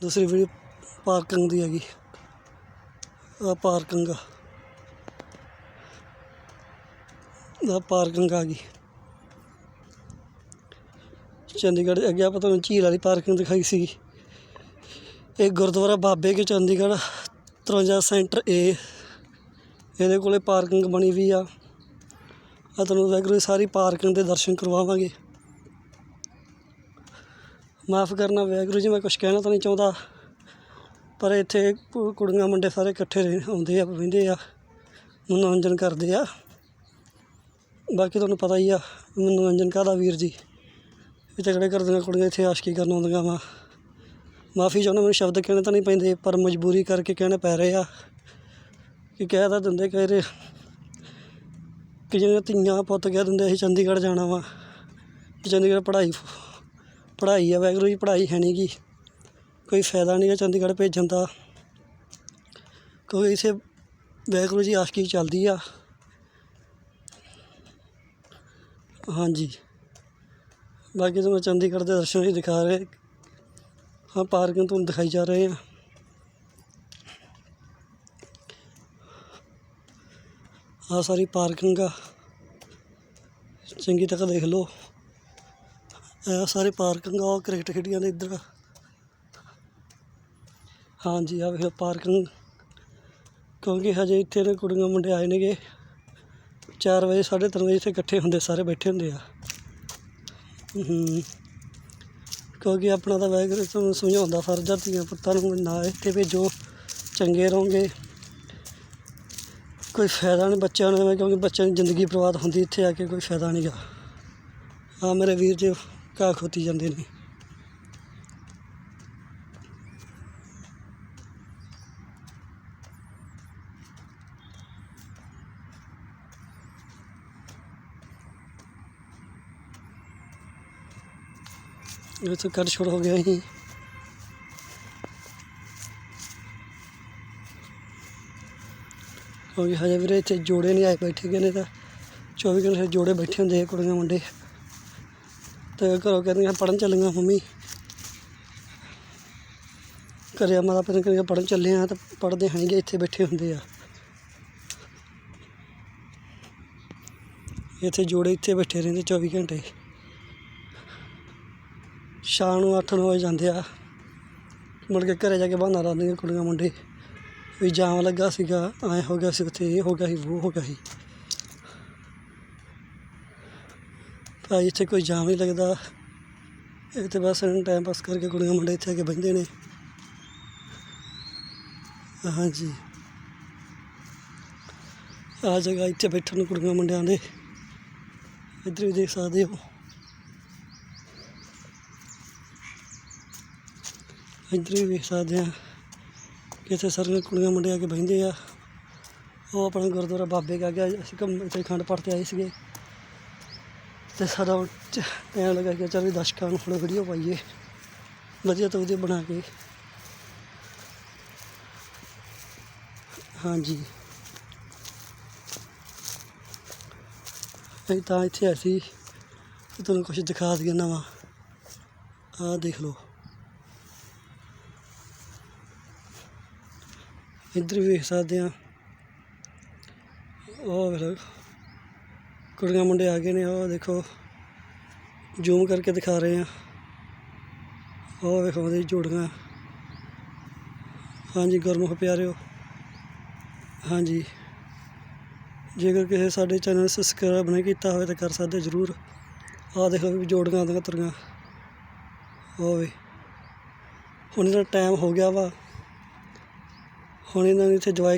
ਦੂਸਰੀ video parking ਦੀ ਹੈਗੀ। ਆ ਪਾਰਕਿੰਗ ਆ। ਪਾਰਕਿੰਗ ਆ ਗਈ। ਚੰਡੀਗੜ੍ਹ ਅੱਗੇ ਆਪਾਂ ਤੁਹਾਨੂੰ ਝੀਲ ਵਾਲੀ ਪਾਰਕਿੰਗ ਦਿਖਾਈ ਸੀ। ਇਹ ਗੁਰਦੁਆਰਾ ਬਾਬੇ ਕੇ ਚੰਡੀਗੜ੍ਹ 53 ਸੈਂਟਰ ਏ ਇਹਦੇ ਕੋਲੇ ਪਾਰਕਿੰਗ ਬਣੀ ਵੀ ਆ। ਆ ਤੁਹਾਨੂੰ ਵਾਹਿਗੁਰੂ ਸਾਰੀ ਪਾਰਕਿੰਗ ਦੇ ਦਰਸ਼ਨ ਕਰਵਾਵਾਂਗੇ। ਮਾਫ ਕਰਨਾ ਵਾਹਿਗੁਰੂ ਜੀ, ਮੈਂ ਕੁਝ ਕਹਿਣਾ ਤਾਂ ਨਹੀਂ ਚਾਹੁੰਦਾ। ਪਰ ਇੱਥੇ ਕੁ- ਕੁੜੀਆਂ ਮੁੰਡੇ ਸਾਰੇ ਇਕੱਠੇ ਰਹਿ, ਆਉਂਦੇ ਆ, ਬਹਿੰਦੇ ਆ, ਮਨੋਰੰਜਨ ਕਰਦੇ ਆ। ਬਾਕੀ ਤੁਹਾਨੂੰ ਪਤਾ ਹੀ ਆ, ਮਨੋਰੰਜਨ ਕਾਹਦਾ ਵੀਰ ਜੀ? ਇਹ ਤਗੜੇ ਕਰਦੀਆਂ ਕੁੜੀਆਂ ਇੱਥੇ ਆਸ਼ਕੀ ਕਰਨ ਆਉਂਦੀਆਂ ਵਾ। ਮਾਫੀ ਚਾਹੁੰਦਾ, ਮੈਨੂੰ ਸ਼ਬਦ ਕਹਿਣੇ ਤਾਂ ਨਹੀਂ ਪੈਂਦੇ, ਪਰ ਮਜਬੂਰੀ ਕਰਕੇ ਕਹਿਣੇ ਪੈ ਰਹੇ ਆ। ਕਿ ਕਹਿ ਤਾਂ ਦਿੰਦੇ ਕਹਿ ਰਹੇ ਕਿ ਜਿਵੇਂ ਧੀਆਂ ਪੁੱਤ ਕਹਿ ਦਿੰਦੇ ਅਸੀਂ ਚੰਡੀਗੜ੍ਹ ਜਾਣਾ ਵਾ ਚੰਡੀਗੜ੍ਹ ਪੜ੍ਹਾਈ ਪੜ੍ਹਾਈ ਆ, ਵਾਹਿਗੁਰੂ ਜੀ, ਪੜ੍ਹਾਈ ਹੈ ਨਹੀਂ ਗੀ। ਕੋਈ ਫਾਇਦਾ ਨਹੀਂ ਹੈ ਚੰਡੀਗੜ੍ਹ ਭੇਜਣ ਦਾ। ਕਿਉਂਕਿ ਇਸੇ ਵਾਹਿਗੁਰੂ ਜੀ ਆਸ਼ਕੀ ਚੱਲਦੀ ਆ। ਹਾਂਜੀ। ਬਾਕੀ ਤੁਹਾਨੂੰ ਚੰਡੀਗੜ੍ਹ ਦੇ ਦਰਸ਼ਨ ਹੀ ਦਿਖਾ ਰਹੇ। ਹਾਂ ਪਾਰਕਿੰਗ ਤੁਹਾਨੂੰ ਦਿਖਾਈ ਜਾ ਰਹੇ ਆ। ਆ ਸਾਰੀ ਪਾਰਕਿੰਗ ਆ। ਚੰਗੀ ਤਰ੍ਹਾਂ ਦੇਖ ਲਓ। ਇਹ ਸਾਰੇ ਪਾਰਕਿੰਗ ਆ ਕ੍ਰਿਕਟ ਖੇਡੀਆਂ ਨੇ ਇੱਧਰ। ਹਾਂਜੀ ਆ ਵੇਖੋ ਪਾਰਕਿੰਗ। ਕਿਉਂਕਿ ਹਜੇ ਇੱਥੇ ਨੇ ਕੁੜੀਆਂ ਮੁੰਡੇ ਆਏ ਨੇਗੇ। 4 ਵਜੇ 3:30 ਵਜੇ ਇੱਥੇ ਇਕੱਠੇ ਹੁੰਦੇ, ਸਾਰੇ ਬੈਠੇ ਹੁੰਦੇ ਆ। ਹੂੰ। ਕਿਉਂਕਿ ਆਪਣਾ ਤਾਂ ਵਾਹਿਗੁਰੂ ਤੁਹਾਨੂੰ ਸਮਝਾਉਂਦਾ, ਫਰਜ਼ ਆ ਧੀਆਂ ਪੁੱਤਾਂ ਨੂੰ ਨਾ ਇੱਥੇ ਭੇਜੋ, ਚੰਗੇ ਰਹੋਗੇ। ਕੋਈ ਫਾਇਦਾ ਨਹੀਂ ਬੱਚਿਆਂ ਨੂੰ ਐਵੇਂ ਕਿਉਂਕਿ ਬੱਚਿਆਂ ਦੀ ਜ਼ਿੰਦਗੀ ਬਰਬਾਦ ਹੁੰਦੀ, ਇੱਥੇ ਆ ਕੇ ਕੋਈ ਫਾਇਦਾ ਨਹੀਂਗਾ ਆ ਮੇਰੇ ਵੀਰ ਜੀ ਘਾਹ ਖੋਤੀ ਜਾਂਦੇ ਨੇ। ਇਹ ਤਾਂ ਕੱਟ ਛੋੜ ਹੋ ਗਿਆ ਸੀ। ਕਿਉਂਕਿ ਹਜੇ ਵੀਰੇ ਇੱਥੇ ਜੋੜੇ ਨਹੀਂ ਆਏ ਬੈਠੇ ਗਏ ਨੇ ਤਾਂ 24 ਘੰਟੇ ਜੋੜੇ ਬੈਠੇ ਹੁੰਦੇ ਕੁੜੀਆਂ ਮੁੰਡੇ। ਤੇ ਘਰੋਂ ਕਹਿੰਦੀਆਂ ਪੜਨ ਚੱਲੀਆਂ ਮੰਮੀ। ਘਰੇ ਮਾਤਾ ਪਿਤਾ ਕਹਿੰਦੇ ਪੜਨ ਚੱਲੇ ਆ, ਤਾਂ ਪੜਦੇ ਹੈਗੇ, ਇੱਥੇ ਬੈਠੇ ਹੁੰਦੇ ਆ। ਇੱਥੇ ਜੋੜੇ ਇੱਥੇ ਬੈਠੇ ਰਹਿੰਦੇ 24 ਘੰਟੇ। ਸ਼ਾਮ ਨੂੰ 8 ਵਜੇ ਜਾਂਦੇ ਆ। ਮੁੜ ਕੇ ਘਰੇ ਜਾ ਕੇ ਬਹਾਨਾ ਲਾਉਂਦੇ ਕੁੜੀਆਂ ਮੁੰਡੇ, ਵੀ ਜਾਮ ਲੱਗਾ ਸੀਗਾ ਐਂ ਹੋ ਗਿਆ ਸੀ ਉੱਥੇ, ਇਹ ਹੋ ਗਿਆ ਸੀ, ਉਹ ਹੋ ਗਿਆ ਸੀ। ਭਾਈ ਇੱਥੇ ਕੋਈ ਜਾਮ ਨਹੀਂ ਲੱਗਦਾ। ਇਹ ਤੇ ਬਸ ਟਾਈਮ ਪਾਸ ਕਰਕੇ ਕੁੜੀਆਂ ਮੁੰਡੇ ਇੱਥੇ ਆ ਕੇ ਬਹਿੰਦੇ ਨੇ। ਹਾਂਜੀ। ਆ ਜਗ੍ਹਾ ਇੱਥੇ ਬੈਠਣ ਨੂੰ ਕੁੜੀਆਂ ਮੁੰਡਿਆਂ ਦੇ। ਇੱਧਰ ਵੀ ਦੇਖ ਸਕਦੇ ਹੋ। ਇੱਧਰ ਵੀ ਵੇਖ ਸਕਦੇ ਆ ਕਿ ਇੱਥੇ ਸਾਰੀਆਂ ਕੁੜੀਆਂ ਮੁੰਡੇ ਆ ਕੇ ਬਹਿੰਦੇ ਆ। ਉਹ ਆਪਣਾ ਗੁਰਦੁਆਰਾ ਬਾਬੇ ਕਾ ਗਿਆ ਅਸੀਂ ਘੁੰਮ ਇੱਥੇ ਖੰਡ ਪਾਠ ਤੇ ਆਏ ਸੀਗੇ। ਤੇ ਸਾਡਾ ਟਾਈਮ ਲੱਗਾ ਕਿ ਚੱਲ ਦਰਸ਼ਕਾਂ ਨੂੰ ਹੁਣ ਵੀਡੀਓ ਪਾਈਏ। ਵਧੀਆ ਤੋਂ ਵਧੀਆ ਬਣਾ ਕੇ। ਹਾਂਜੀ। ਅਸੀਂ ਤਾਂ ਇੱਥੇ ਅਸੀਂ ਤੁਹਾਨੂੰ ਕੁਝ ਦਿਖਾ ਦਈਏ ਨਵਾਂ। ਆਹ ਦੇਖ ਲਓ। ਇੱਧਰ ਵੇਖ ਸਕਦੇ ਆ ਉਹ ਵੇਖ ਕੁੜੀਆਂ ਮੁੰਡੇ ਆ ਗਏ ਨੇ ਉਹ ਦੇਖੋ ਜ਼ੂਮ ਕਰਕੇ ਦਿਖਾ ਰਹੇ ਆ ਉਹ ਵੇਖੋ ਉਹਦੀ ਜੋੜੀਆਂ। ਹਾਂਜੀ, ਗੁਰਮੁਖ ਪਿਆਰਿਓ। ਹਾਂਜੀ। ਜੇਕਰ ਕਿਸੇ ਸਾਡੇ ਚੈਨਲ ਸਬਸਕ੍ਰਾਈਬ ਨਹੀਂ ਕੀਤਾ ਹੋਵੇ ਤਾਂ ਕਰ ਸਕਦੇ ਜ਼ਰੂਰ। ਆਹ ਦੇਖੋ ਵੀ ਜੋੜੀਆਂ ਆਉਂਦੀਆਂ ਤੁਰੀਆਂ। ਹੋਵੇ ਵੇ। ਹੁਣ ਇਹਦਾ ਟਾਈਮ ਹੋ ਗਿਆ ਵਾ। ਹੁਣ ਇਹਨਾਂ ਨੂੰ ਇੱਥੇ ਜਵਾਈ